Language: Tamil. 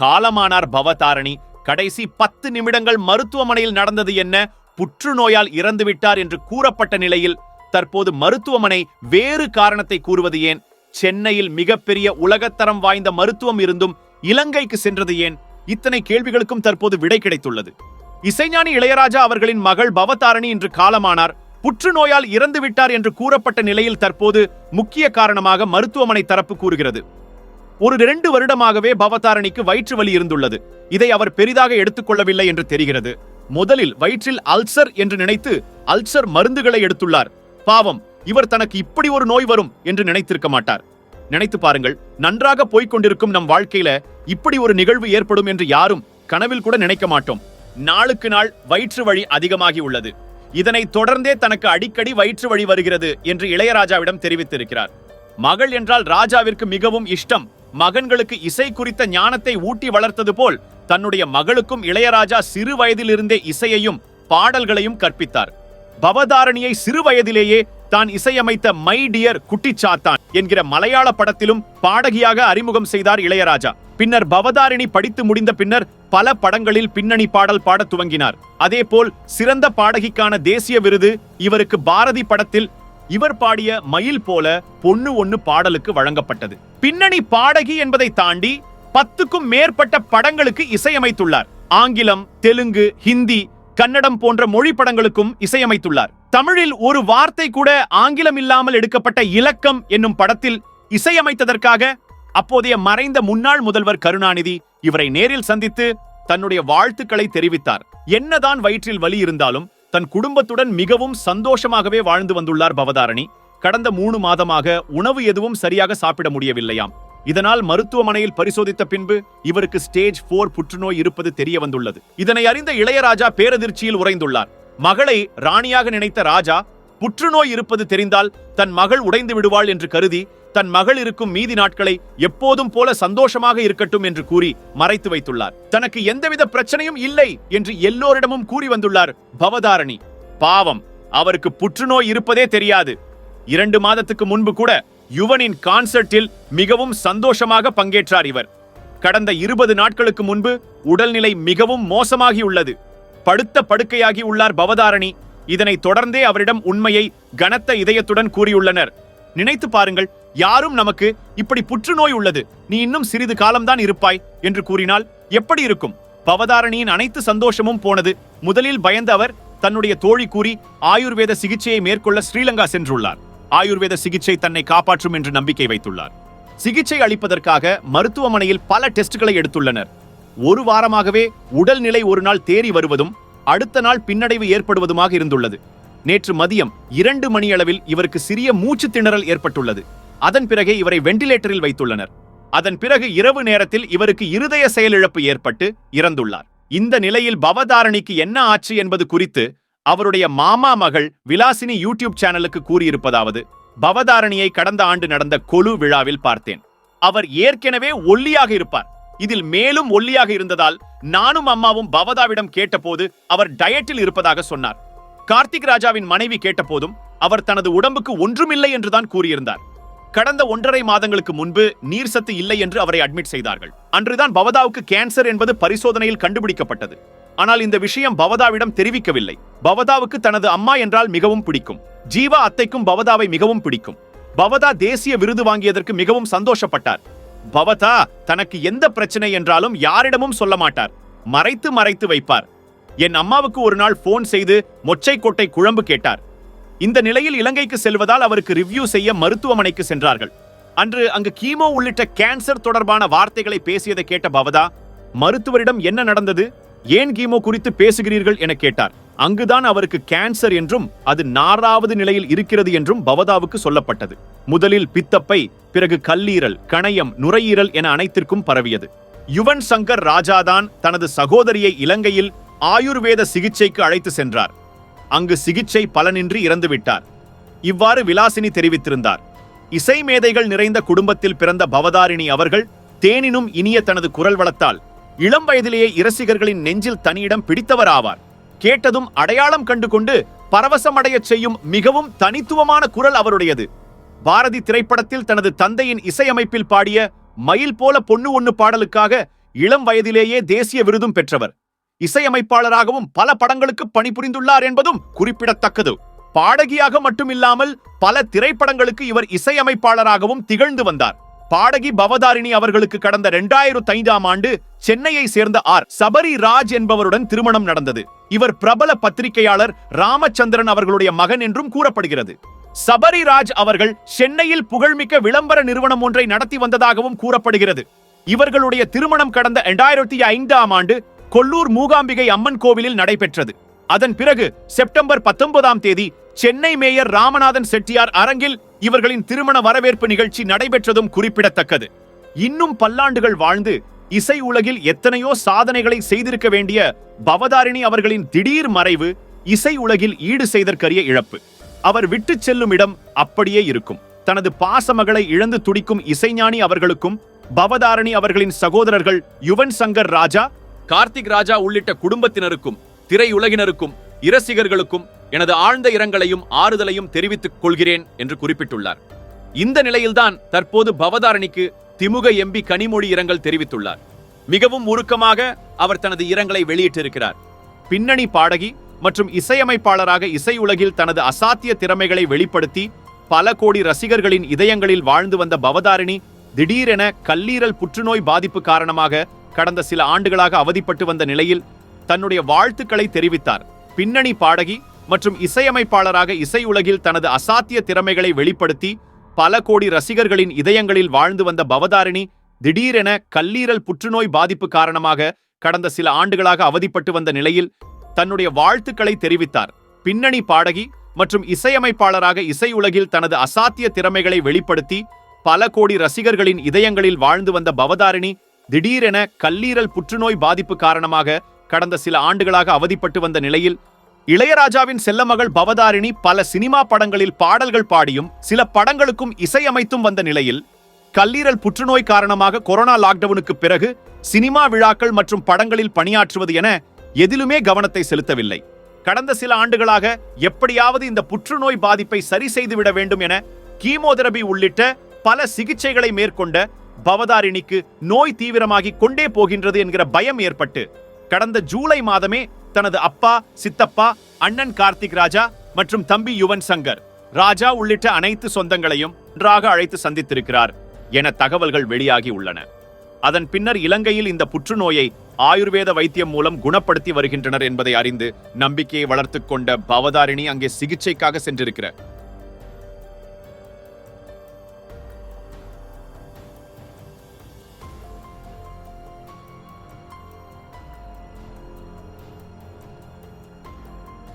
காலமானார் பவதாரணி. கடைசி பத்து நிமிடங்கள் மருத்துவமனையில் நடந்தது என்ன? புற்றுநோயால் இறந்துவிட்டார் என்று கூறப்பட்ட நிலையில் தற்போது மருத்துவமனை வேறு காரணத்தை கூறுவது ஏன்? சென்னையில் மிகப்பெரிய உலகத்தரம் வாய்ந்த மருத்துவம் இருந்தும் இலங்கைக்கு சென்றது ஏன்? இத்தனை கேள்விகளுக்கும் தற்போது விடை கிடைத்துள்ளது. இசைஞானி இளையராஜா அவர்களின் மகள் பவதாரணி இன்று காலமானார். புற்றுநோயால் இறந்து விட்டார் என்று கூறப்பட்ட நிலையில் தற்போது முக்கிய காரணமாக மருத்துவமனை தரப்பு கூறுகிறது. ஒரு இரண்டு வருடமாகவே பவதாரணிக்கு வயிற்று வலி இருந்துள்ளது. இதை அவர் பெரிதாக எடுத்துக்கொள்ளவில்லை என்று தெரிகிறது. முதலில் வயிற்றில் அல்சர் என்று நினைத்து அல்சர் மருந்துகளை எடுத்துள்ளார். பாவம் இவர் தனக்கு இப்படி ஒரு நோய் வரும் என்று நினைத்திருக்க மாட்டார். நினைத்து பாருங்கள் நன்றாக போய்கொண்டிருக்கும் நம் வாழ்க்கையில இப்படி ஒரு நிகழ்வு ஏற்படும் என்று யாரும் கனவில் கூட நினைக்க மாட்டோம். நாளுக்கு நாள் வயிற்று வழி அதிகமாகி உள்ளது. இதனை தொடர்ந்தே தனக்கு அடிக்கடி வயிற்று வழி வருகிறது என்று இளையராஜாவிடம் தெரிவித்திருக்கிறார். மகள் என்றால் ராஜாவிற்கு மிகவும் இஷ்டம். மகன்களுக்கு இசை குறித்த ஞானத்தை ஊட்டி வளர்த்தது போல் தன்னுடைய மகளுக்கும் இளையராஜா சிறு வயதிலிருந்தே இசையையும் பாடல்களையும் கற்பித்தார். பவதாரணியை சிறு வயதிலேயே தான் இசையமைத்த மை டியர் குட்டிச்சாத்தான் என்கிற மலையாள படத்திலும் பாடகியாக அறிமுகம் செய்தார் இளையராஜா. பின்னர் பவதாரிணி படித்து முடிந்த பின்னர் பல படங்களில் பின்னணி பாடல் பாட துவங்கினார். அதேபோல் சிறந்த பாடகிக்கான தேசிய விருது இவருக்கு பாரதி படத்தில் இவர் பாடிய மயில் போல பொண்ணு ஒன்னு பாடலுக்கு வழங்கப்பட்டது. பின்னணி பாடகி என்பதை தாண்டி பத்துக்கும் மேற்பட்ட படங்களுக்கு இசையமைத்துள்ளார். ஆங்கிலம் தெலுங்கு ஹிந்தி கன்னடம் போன்ற மொழி படங்களுக்கும் இசையமைத்துள்ளார். தமிழில் ஒரு வார்த்தை கூட ஆங்கிலம் இல்லாமல் எடுக்கப்பட்ட இலக்கம் என்னும் படத்தில் இசையமைத்ததற்காக அப்போதைய மறைந்த முன்னாள் முதல்வர் கருணாநிதி இவரை நேரில் சந்தித்து தன்னுடைய வாழ்த்துக்களை தெரிவித்தார். என்னதான் வயிற்றில் வலி இருந்தாலும் தன் குடும்பத்துடன் மிகவும் சந்தோஷமாகவே வாழ்ந்து வந்துள்ளார் பவதாரணி. கடந்த மூணு மாதமாக உணவு எதுவும் சரியாக சாப்பிட முடியவில்லையாம். இதனால் மருத்துவமனையில் பரிசோதித்த பின்பு இவருக்கு ஸ்டேஜ் போர் புற்றுநோய் இருப்பது தெரிய வந்துள்ளது. இதனை அறிந்த இளையராஜா பேரதிர்ச்சியில் உறைந்துள்ளார். மகளை ராணியாக நினைத்த ராஜா புற்றுநோய் இருப்பது தெரிந்தால் தன் மகள் உடைந்து விடுவாள் என்று கருதி தன் மகள் இருக்கும் மீதி நாட்களை எப்போதும் போல சந்தோஷமாக இருக்கட்டும் என்று கூறி மறைத்து வைத்துள்ளார். தனக்கு எந்தவித பிரச்சனையும் இல்லை என்று எல்லோரிடமும் கூறி வந்துள்ளார் பவதாரணி. பாவம் அவருக்கு புற்றுநோய் இருப்பதே தெரியாது. இரண்டு மாதத்துக்கு முன்பு கூட யுவனின் கான்சர்ட்டில் மிகவும் சந்தோஷமாக பங்கேற்றார் இவர். கடந்த இருபது நாட்களுக்கு முன்பு உடல்நிலை மிகவும் மோசமாகியுள்ளது. படுத்த படுக்கையாகி உள்ளார் பவதாரணி. இதனை தொடர்ந்தே அவரிடம் உண்மையை கனத்த இதயத்துடன் கூறியுள்ளனர். நினைத்து பாருங்கள் யாரும் நமக்கு இப்படி புற்றுநோய் உள்ளது. நீ இன்னும் சிறிது காலம்தான் இருப்பாய் என்று கூறினால் எப்படி இருக்கும்? பவதாரணியின் அனைத்து சந்தோஷமும் போனது. முதலில் பயந்த அவர் தன்னுடைய தோழி கூறி ஆயுர்வேத சிகிச்சையை மேற்கொள்ள ஸ்ரீலங்கா சென்றுள்ளார். ஆயுர்வேத சிகிச்சை தன்னை காப்பாற்றும் என்று நம்பிக்கை வைத்துள்ளார். சிகிச்சை அளிப்பதற்காக மருத்துவமனையில் பல டெஸ்ட்களை எடுத்துள்ளனர். ஒரு வாரமாகவே உடல்நிலை ஒரு நாள் தேறி வருவதும் அடுத்த நாள் பின்னடைவு ஏற்படுவதுமாக இருந்துள்ளது. நேற்று மதியம் இரண்டு மணியளவில் இவருக்கு சிறிய மூச்சு திணறல் ஏற்பட்டுள்ளது. அதன் பிறகே இவரை வெண்டிலேட்டரில் வைத்துள்ளனர். அதன் பிறகு இரவு நேரத்தில் இவருக்கு இருதய செயலிழப்பு ஏற்பட்டு இறந்துள்ளார். இந்த நிலையில் பவதாரணிக்கு என்ன ஆச்சு என்பது குறித்து அவருடைய மாமா மகள் விலாசினி யூடியூப் சேனலுக்கு கூறியிருப்பதாவது பவதாரணியை கடந்த ஆண்டு நடந்த கொலு விழாவில் பார்த்தேன். அவர் ஏற்கனவே ஒல்லியாக இருப்பார். இதில் மேலும் ஒல்லியாக இருந்ததால் நானும் அம்மாவும் பவதாவிடம் கேட்டபோது அவர் டயட்டில் இருப்பதாக சொன்னார். கார்த்திக் ராஜாவின் மனைவி கேட்டபோதும் அவர் தனது உடம்புக்கு ஒன்றுமில்லை என்றுதான் கூறியிருந்தார். கடந்த ஒன்றரை மாதங்களுக்கு முன்பு நீர் சத்து இல்லை என்று அவரை அட்மிட் செய்தார்கள். அன்றுதான் பவதாவுக்கு கேன்சர் என்பது பரிசோதனையில் கண்டுபிடிக்கப்பட்டது. ஆனால் இந்த விஷயம் பவதாவிடம் தெரிவிக்கவில்லை. பவதாவுக்கு தனது அம்மா என்றால் மிகவும் பிடிக்கும். ஜீவா அத்தைக்கும் பவதாவை மிகவும் பிடிக்கும். பவதா தேசிய விருது வாங்கியதற்கு மிகவும் சந்தோஷப்பட்டார். பவதா தனக்கு எந்த பிரச்சனை என்றாலும் யாரிடமும் சொல்ல மாட்டார். மறைத்து மறைத்து வைப்பார். என் அம்மாவுக்கு ஒரு நாள் போன் செய்து மொச்சை கோட்டை குழம்பு கேட்டார். இந்த நிலையில் இலங்கைக்கு செல்வதால் அவருக்கு ரிவ்யூ செய்ய மருத்துவமனைக்கு சென்றார்கள். அன்று அங்கு கீமோ உள்ளிட்ட கேன்சர் தொடர்பான வார்த்தைகளை பேசியதை கேட்ட பவதா மருத்துவரிடம் என்ன நடந்தது? ஏன் கீமோ குறித்து பேசுகிறீர்கள்? என கேட்டார். அங்குதான் அவருக்கு கேன்சர் என்றும் அது நாறாவது நிலையில் இருக்கிறது என்றும் பவதாவுக்கு சொல்லப்பட்டது. முதலில் பித்தப்பை பிறகு கல்லீரல் கணையம் நுரையீரல் என அனைத்திற்கும் பரவியது. யுவன் சங்கர் ராஜாதான் தனது சகோதரியை இலங்கையில் ஆயுர்வேத சிகிச்சைக்கு அழைத்து சென்றார். அங்கு சிகிச்சை பலனின்றி இறந்துவிட்டார். இவ்வாறு விலாசினி தெரிவித்திருந்தார். இசை மேதைகள் நிறைந்த குடும்பத்தில் பிறந்த பவதாரிணி அவர்கள் தேனினும் இனிய தனது குரல் வளத்தால் இளம் வயதிலேயே இரசிகர்களின் நெஞ்சில் தனியிடம் பிடித்தவர் ஆவார் கேட்டதும் அடையாளம் கண்டு கொண்டு பரவசமடையச் செய்யும் மிகவும் தனித்துவமான குரல் அவருடையது. பாரதி திரைப்படத்தில் தனது தந்தையின் இசையமைப்பில் பாடிய மயில் போல பொண்ணு ஒண்ணு பாடலுக்காக இளம் வயதிலேயே தேசிய விருதும் பெற்றவர். இசையமைப்பாளராகவும் பல படங்களுக்கு பணிபுரிந்துள்ளார் என்பதும் குறிப்பிடத்தக்கது. பாடகியாக மட்டுமில்லாமல் பல திரைப்படங்களுக்கு இவர் இசையமைப்பாளராகவும் திகழ்ந்து வந்தார். பாடகி பவதாரிணி அவர்களுக்கு கடந்த இரண்டாயிரத்து ஐந்தாம் ஆண்டு சென்னையை சேர்ந்த ஆர். சபரி ராஜ் என்பவருடன் திருமணம் நடந்தது. இவர் பிரபல பத்திரிகையாளர் ராமச்சந்திரன் அவர்களுடைய மகன் என்றும் கூறப்படுகிறது. சபரி ராஜ் அவர்கள் சென்னையில் புகழ்மிக்க விளம்பர நிறுவனம் ஒன்றை நடத்தி வந்ததாகவும் கூறப்படுகிறது. இவர்களுடைய திருமணம் கடந்த இரண்டாயிரத்தி ஐந்தாம் ஆண்டு கொல்லூர் மூகாம்பிகை அம்மன் கோவிலில் நடைபெற்றது. அதன் பிறகு செப்டம்பர் பத்தொன்பதாம் தேதி சென்னை மேயர் ராமநாதன் செட்டியார் அரங்கில் இவர்களின் திருமண வரவேற்பு நிகழ்ச்சி நடைபெற்றதும் குறிப்பிடத்தக்கது. இன்னும் பல்லாண்டுகள் வாழ்ந்து இசை உலகில் எத்தனையோ சாதனைகளை செய்திருக்க வேண்டிய பவதாரிணி அவர்களின் திடீர் மறைவு இசை உலகில் ஈடு செய்தற்கரிய இழப்பு. அவர் விட்டு செல்லும் இடம் அப்படியே இருக்கும். தனது பாசமகளை இழந்து துடிக்கும் இசைஞானி அவர்களுக்கும் பவதாரணி அவர்களின் சகோதரர்கள் யுவன் சங்கர் ராஜா கார்த்திக் ராஜா உள்ளிட்ட குடும்பத்தினருக்கும் திரையுலகினருக்கும் இரசிகர்களுக்கும் எனது ஆழ்ந்த இரங்கலையும் ஆறுதலையும் தெரிவித்துக் கொள்கிறேன் என்று குறிப்பிட்டுள்ளார். இந்த நிலையில்தான் தற்போது பவதாரணிக்கு திமுக எம்பி கனிமொழி இரங்கல் தெரிவித்துள்ளார். மிகவும் உருக்கமாக அவர் தனது இரங்கலை வெளியிட்டிருக்கிறார். பின்னணி பாடகி மற்றும் இசையமைப்பாளராக இசையுலகில் தனது அசாத்திய திறமைகளை வெளிப்படுத்தி பல கோடி ரசிகர்களின் இதயங்களில் வாழ்ந்து வந்த பவதாரிணி திடீரென கல்லீரல் புற்றுநோய் பாதிப்பு காரணமாக கடந்த சில ஆண்டுகளாக அவதிப்பட்டு வந்த நிலையில் தன்னுடைய வாழ்த்துக்களை தெரிவித்தார். பின்னணி பாடகி மற்றும் இசையமைப்பாளராக இசையுலகில் தனது அசாத்திய திறமைகளை வெளிப்படுத்தி பல கோடி ரசிகர்களின் இதயங்களில் வாழ்ந்து வந்த பவதாரிணி திடீரென கல்லீரல் புற்றுநோய் பாதிப்பு காரணமாக கடந்த சில ஆண்டுகளாக அவதிப்பட்டு வந்த நிலையில் தன்னுடைய வாழ்த்துக்களை தெரிவித்தார். பின்னணி பாடகி மற்றும் இசையமைப்பாளராக இசையுலகில் தனது அசாத்திய திறமைகளை வெளிப்படுத்தி பல கோடி ரசிகர்களின் இதயங்களில் வாழ்ந்து வந்த பவதாரிணி திடீரென கல்லீரல் புற்றுநோய் பாதிப்பு காரணமாக கடந்த சில ஆண்டுகளாக அவதிப்பட்டு வந்த நிலையில் இளையராஜாவின் செல்லமகள் பவதாரிணி பல சினிமா படங்களில் பாடல்கள் பாடியும் சில படங்களுக்கும் இசையமைத்தும் வந்த நிலையில் கல்லீரல் புற்றுநோய் காரணமாக கொரோனா லாக்டவுனுக்கு பிறகு சினிமா விழாக்கள் மற்றும் படங்களில் பணியாற்றுவது என எதிலுமே கவனத்தை செலுத்தவில்லை. கடந்த சில ஆண்டுகளாக எப்படியாவது இந்த புற்றுநோய் பாதிப்பை சரி செய்துவிட வேண்டும் என கீமோதெரபி உள்ளிட்ட பல சிகிச்சைகளை மேற்கொண்ட பவதாரிணிக்கு நோய் தீவிரமாகி கொண்டே போகின்றது என்கிற பயம் ஏற்பட்டு கடந்த ஜூலை மாதமே தனது அப்பா சித்தப்பா அண்ணன் கார்த்திக் ராஜா மற்றும் தம்பி யுவன் சங்கர் ராஜா உள்ளிட்ட அனைத்து சொந்தங்களையும் ஒன்றாக அழைத்து சந்தித்திருக்கிறார் என தகவல்கள் வெளியாகி உள்ளன. அதன் பின்னர் இலங்கையில் இந்த புற்றுநோயை ஆயுர்வேத வைத்தியம் மூலம் குணப்படுத்தி வருகின்றனர் என்பதை அறிந்து நம்பிக்கையை வளர்த்துக் கொண்ட பவதாரிணி அங்கே சிகிச்சைக்காக சென்றிருக்கிறார்.